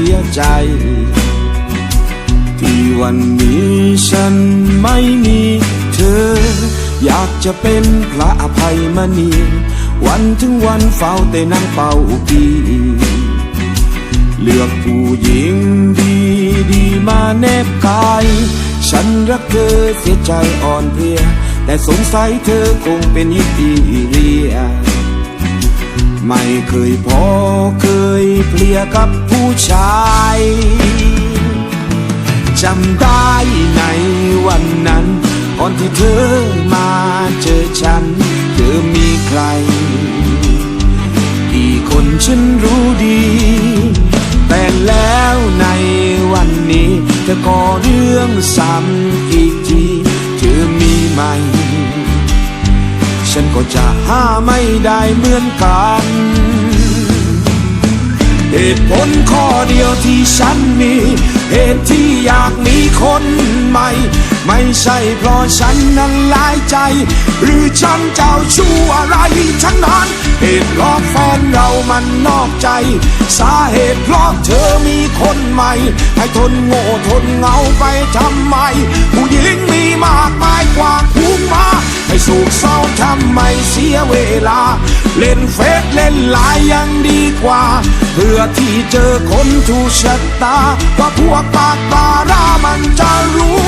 สียใจ ที่วันนี้ฉันไม่มีเธอ อยากจะเป็นพระอภัยมณีวันถึงวันเฝ้าแต่นั่งเป่าปีเลือกผู้หญิงดีดีมาแนบกาย ฉันรักเธอเสียใจอ่อนเพลีย แต่สงสัยเธอคงเป็นฮิตทีเรีย ไม่เคยพอเคยเพลียกับผู้ชายจำได้ในวันนั้นก่อนที่เธอมาเจอฉัน เธอมีใคร กี่คนฉันรู้ดี แต่แล้วในวันนี้ เธอก็เรื่องซ้ำอีกที เธอมีไหม ฉันก็จะห้าไม่ได้เหมือนกัน เหตุผลข้อเดียวที่ฉันมี เหตุที่อยากมีคนใหม่ ไม่ใช่เพราะฉันนั้นลายใจ หรือฉันเจ้าชู้อะไรทั้งนั้น เหตุเพราะแฟนเรามันนอกใจ สาเหตุเพราะเธอมีคนใหม่ ให้ทนโง่ทนเงาไปทำไม ผู้หญิงมีมากมายกว่าคุ้มมา ให้สูกเศร้าทำไมเสียเวลา เล่นเฟซเล่นไลน์ยังดีกว่า เพื่อที่เจอคนถูกชะตา ว่าพวกปากปารามันจะรู้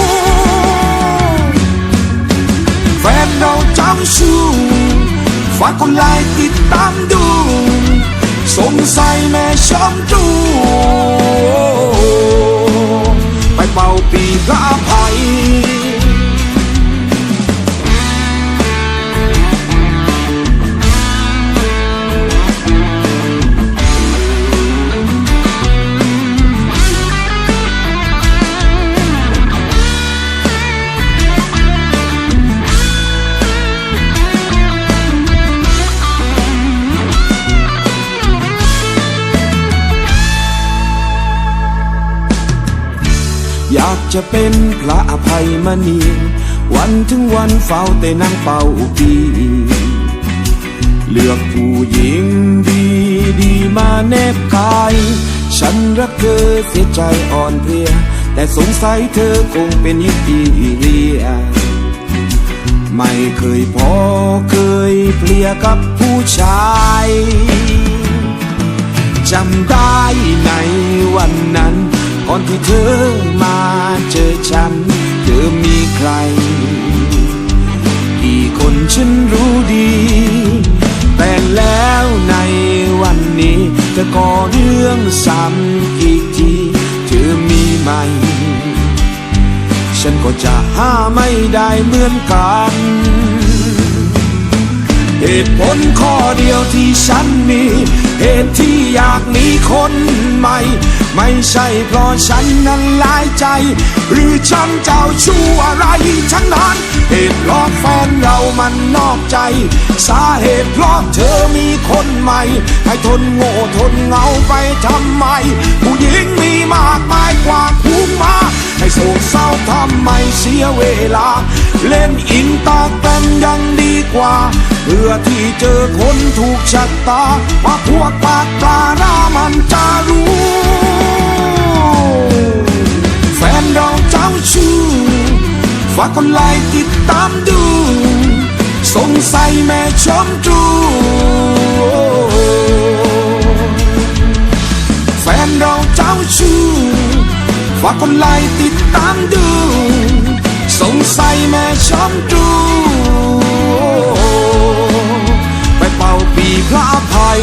แฟนเราจ้าชู้ฝากคนไลน์ติดตามดู สงสัยแม่ช่องดูไปเป่าปีพระอภัย จะเป็นพระอภัยมณี วันถึงวันเฝ้าแต่นั่งเป่าปีเลือกผู้หญิงดีดีมาแนบกาย ฉันรักเธอเสียใจอ่อนเพลีย แต่สงสัยเธอคงเป็นฮิตทีเรีย ไม่เคยพอเคยเพลียกับผู้ชายจำได้ในวันนั้น ก่อนที่เธอมา เจอฉัน เธอมีใคร กี่คนฉันรู้ดี แต่แล้วในวันนี้จะก่อเรื่องซ้ำอีกที เธอมีไหม ฉันก็จะหาไม่ได้เหมือนกันเหตุผลข้อเดียวที่ฉันมี เหตุที่อยากมีคนใหม่ ไม่ใช่เพราะฉันนั้นหลายใจ หรือฉันเจ้าชู้อะไรทั้งนั้น เหตุเพราะแฟนเรามันนอกใจ สาเหตุเพราะเธอมีคนใหม่ ให้ทนโง่ทนเงาไปทำไม ผู้หญิงมีมากมายกว่าผู้มา กเศร้าทำไมเสียเวลา เล่นอินตาแกรมยังดีกว่า เพื่อที่เจอคนถูกชะตาว่าพวกปากปลารามันจะรู้ แฟนเราเจ้าชู้ฝากคนไลค์ติดตามดู สงสัยแม่ชมตรูแฟนเราเจ้าชู้ ฝากคนไลค์ติดตามดู สงสัยแม่ชมตรูไปเป่าปีพระอภัย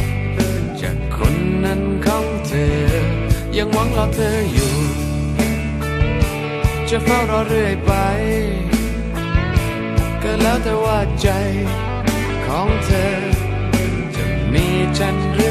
อเธออยู่ จะเฝ้ารอเรื่อยไปก็แล้วแต่ว่าใจของเธอ จะมีฉันหรือ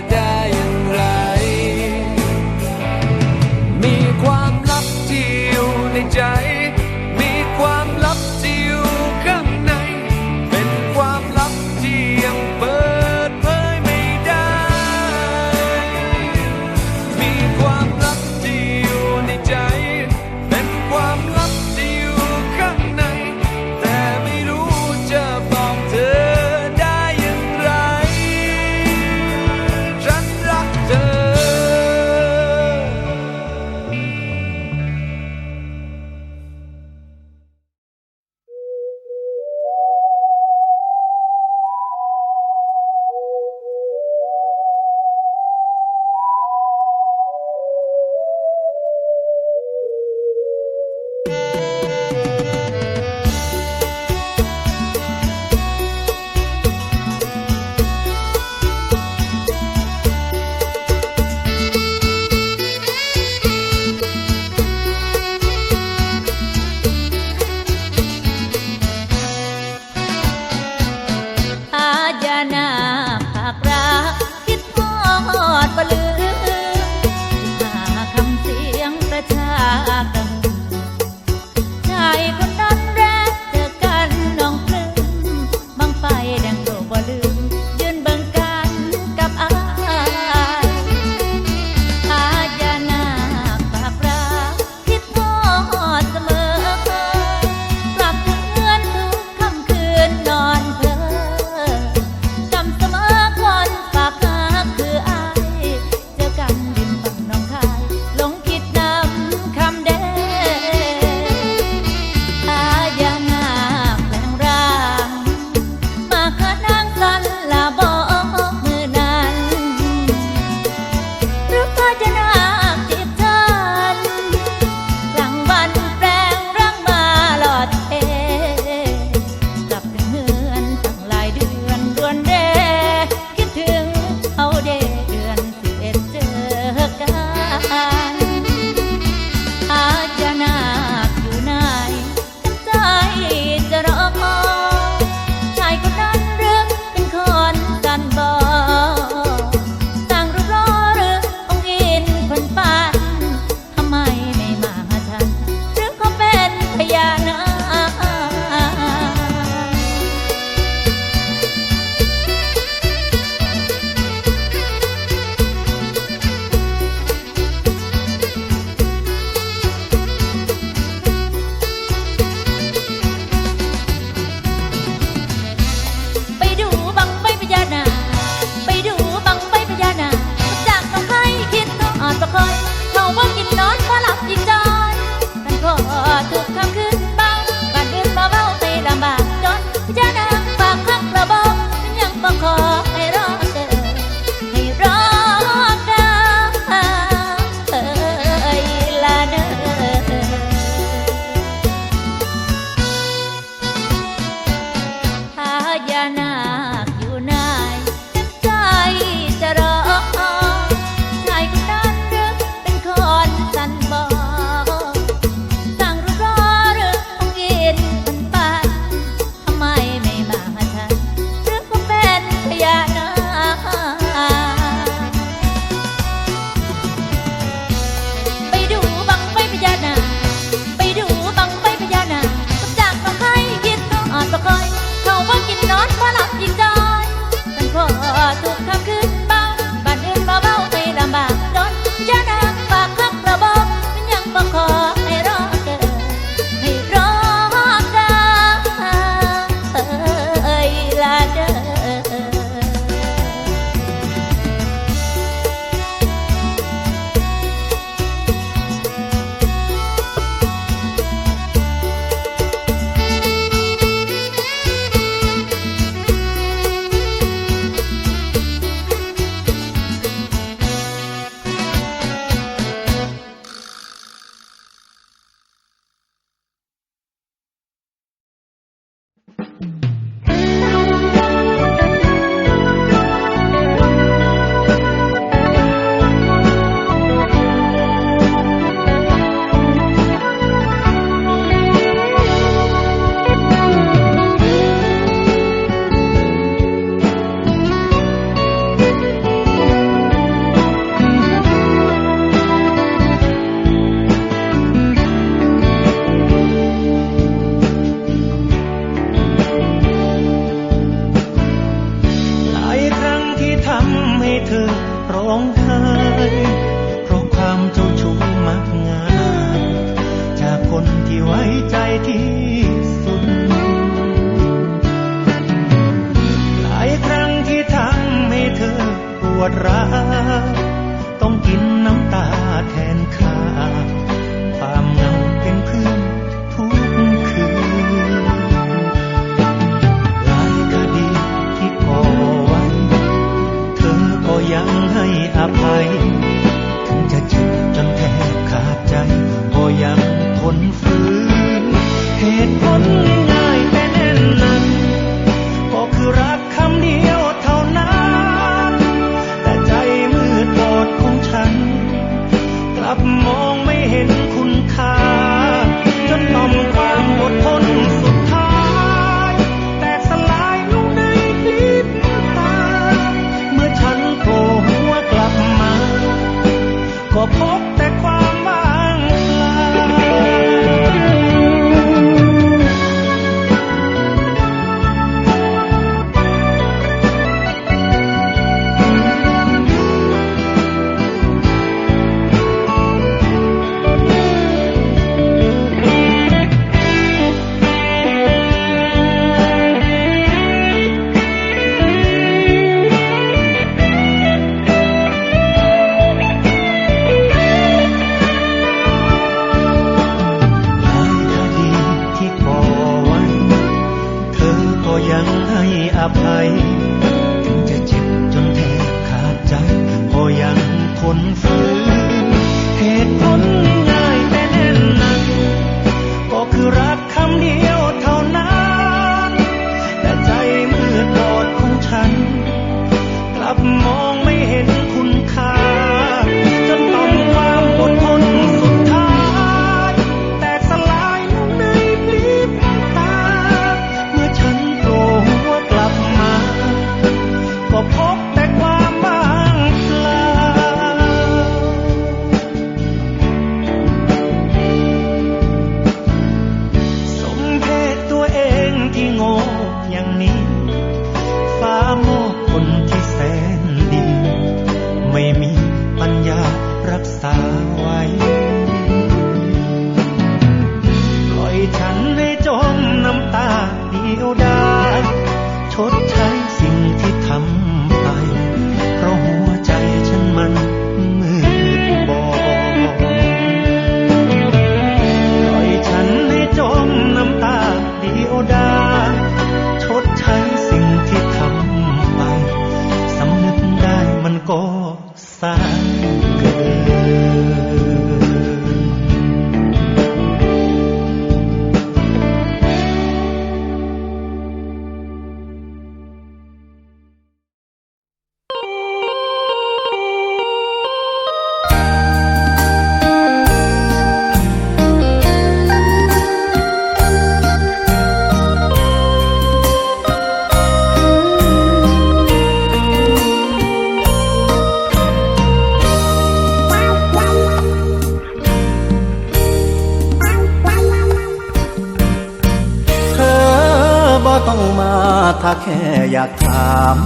แค่อยากถาม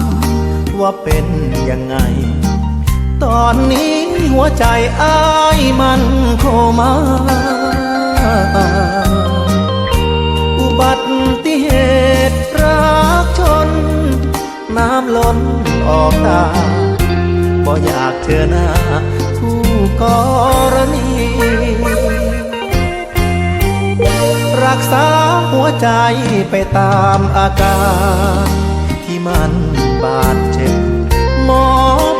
ว่าเป็นยังไง ตอนนี้หัวใจอ้ายมันโคมาอุบัติเหตุรักชน น้ำล้นออกตาบ่อยากเจอหน้าคู่กรณี รักษาหัวใจไปตามอาการ ที่มันบาดเจ็บ หมอ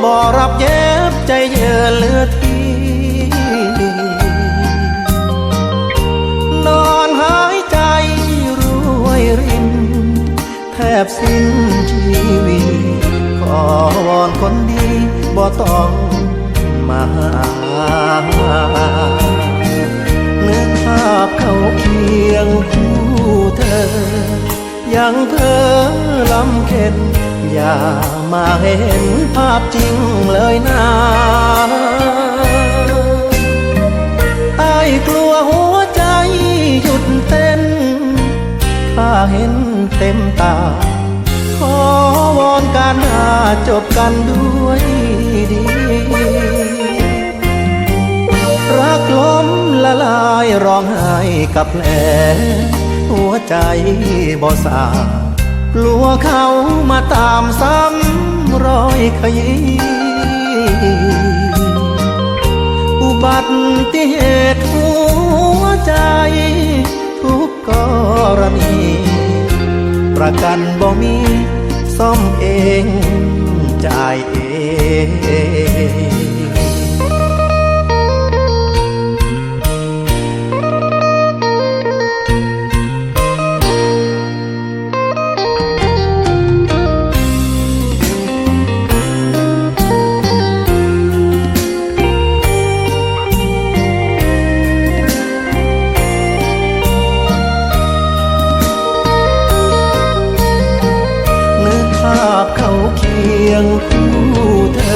บอรับเย็บใจเยือเหลือทีนอนหายใจรวยริน แทบสิ้นชีวิตขอวอนคนดีบ่ต้องมาหา เขาเคียงคู่เธอ ยังเพ้อลำเค็นอย่ามาเห็นภาพจริงเลยนะไอ้กลัวหัวใจหยุดเต้นถ้าเห็นเต็มตา ขอวอนการหาจบกันด้วยดี รักล้มละลายร้องไห้กับแผลหัวใจบ่สากลัวเขามาตามซ้ำรอยขยี้อุบัติเหตุหัวใจ ทุกกรณี ประกันบ่มีซ่อมเองจ่ายเอง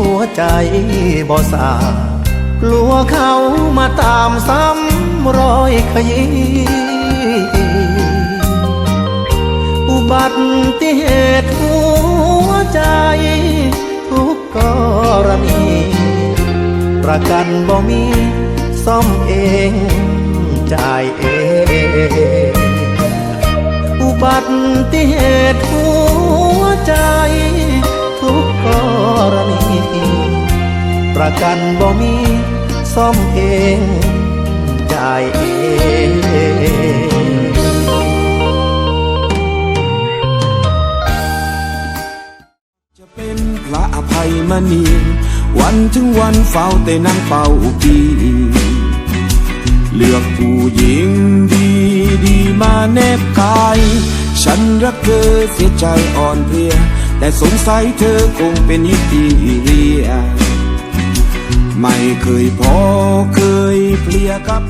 หัวใจบ่สากลัวเขามาตามซ้ำรอยขยี้อุบัติเหตุหัวใจ ทุกกรณี ประกันบ่มีซ่อมเองจ่ายเองอุบัติเหตุหัวใจ ทุกกรณี ประกันบ่มีซ่อมเองจ่ายเองจะเป็นพระอภัยมณีวันถึงวันเฝ้าแต่นั่งเป่าปีเลือกผู้หญิงดีดีมาแนบกาย ฉันรักเธอเสียใจอ่อนเพลีย แต่สงสัยเธอคงเป็นนิตีเรีย ไม่เคยพอเคยเพลียกับ